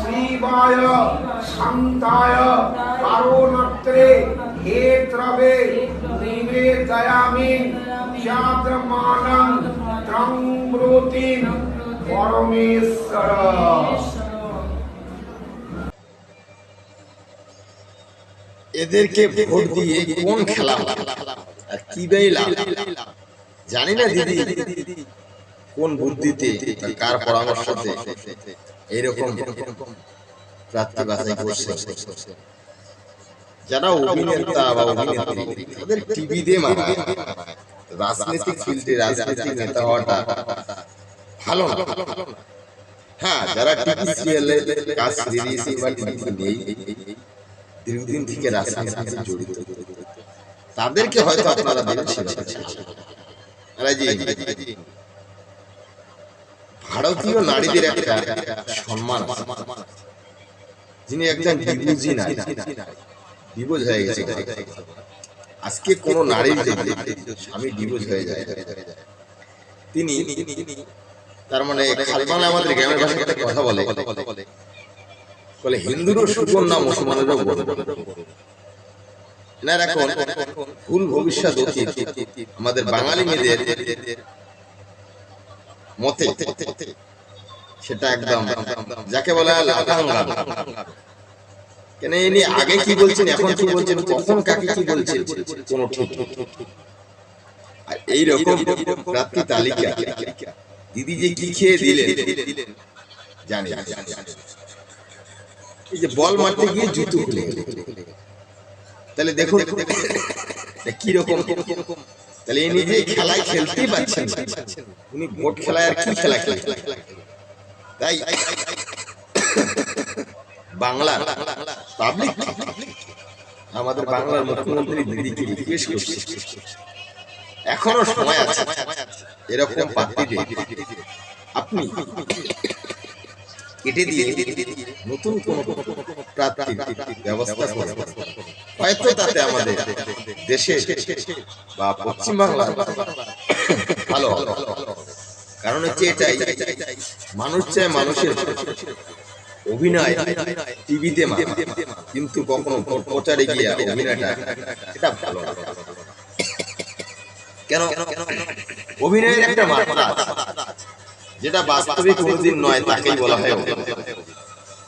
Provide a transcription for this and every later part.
শিবায় শান্তায় কারণত্রে হেত্রবে নিবেদয়ামি চাদ্রমানং ত্রম্রতি পরমেশ্বর এদেরকে ভোট দিয়ে কোন খেলা আর কি জানি না দিদি। কোন বুদ্ধিতে কার পরামর্শতে এইরকম প্রার্থী যারা অভিনেতা বা অভিনেত্রী, তাদের টিভি দিয়ে মারা রাজনৈতিক ফিল্ডে রাজনৈতিক নেতা হওয়াটা ভালো না। হ্যাঁ যারা টিভি সিরিয়ালে কাজ ছেড়ে বা টিভিতে নেই, দীর্ঘদিন থেকে রাজনীতিতে জড়িত, তাদেরকে হয়তো আপনারা দেখছেন। ভারতীয় নারীদের একটা সম্মান যিনি একজন ডিভোজি নারী ডিভোজ হয়ে গেছে। আজকে কোন নারীর স্বামী ডিভোজ হয়ে যায়, তিনি তার মানে খালপালে আমাদের গ্রামের ভাষায় একটা কথা বলে। বলে। হিন্দুরও সুকন্যা মুসলমানেরও এনার এখন ভুল ভবিষ্যৎ অতীত আমাদের বাঙালি মেয়েদের মতে। সেটা একদম যাকে বলা কেন ইনি আগে কি বলছেন এখন কি বলছেন কখন কাকে কি বলছেন কোনো ঠিক আর এইরকম প্রাপ্তি তালিকা। দিদি যে কি খেয়ে দিলেন? জানি এই যে বল মারতে গিয়ে জুতো খুলে তাহলে দেখুন কি রকম তাহলে খেলায় খেলতেই পারছেন। উনি ভোট খেলায় আর কি খেলা খেলা তাই? বাংলা? পাবলিক? আমাদের বাংলার মুখ্যমন্ত্রী দিদিকে রিকোয়েস্ট করছে। এখনও সময় আছে। এরকম পার্টি আপনি কেটে দিয়ে নতুন কোন ব্যবস্থা হয়তো তাতে আমাদের দেশে বা পশ্চিম বাংলা ভালো। কারণ হচ্ছে এটাই, মানুষ চায় মানুষের অভিনয় টিভিতে কিন্তু কখনো প্রচারে গিয়ে অভিনয়টা এটা ভালো। কেন অভিনয়ের একটা মাত্রা যেটা বাস্তবিক কোনোদিন নয়, তাকেই বলা হয়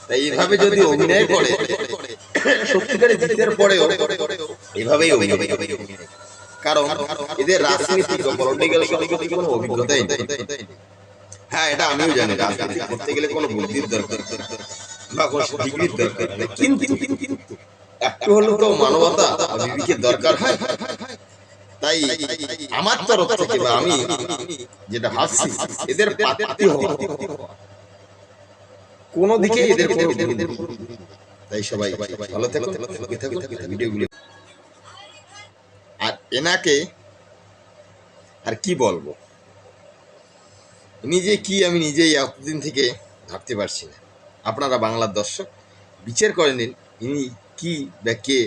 তাই এইভাবে যদি অভিনয় করে সত্যিকারে জিতের পরেও এভাবেই অভিনয়। কারণ এদের রাজনীতি পলিটিক্যাল সম্পর্কে কোনো অভিজ্ঞতাই নেই। হ্যাঁ এটা আমিও জানি, রাজনীতি করতে গেলে কোনো বুদ্ধির দরকার বা কোনো ডিগ্রির দরকার নেই। কিন্তু একটু হলেও তো মানবতা বা বিবেকের দরকার হয়। তাই আমার তরফ থেকে বা আমি যেটা ভাবছি এদের হওয়া। কোনো দিকে এদের। তাই সবাই ভালো থাকো ভিডিওগুলো আর এনাকে আর কি বলব? নিজে কি আমি নিজেই এতদিন থেকে ভাবতে পারছি না। আপনারা বাংলার দর্শক বিচার করে নিন ইনি কি বা কে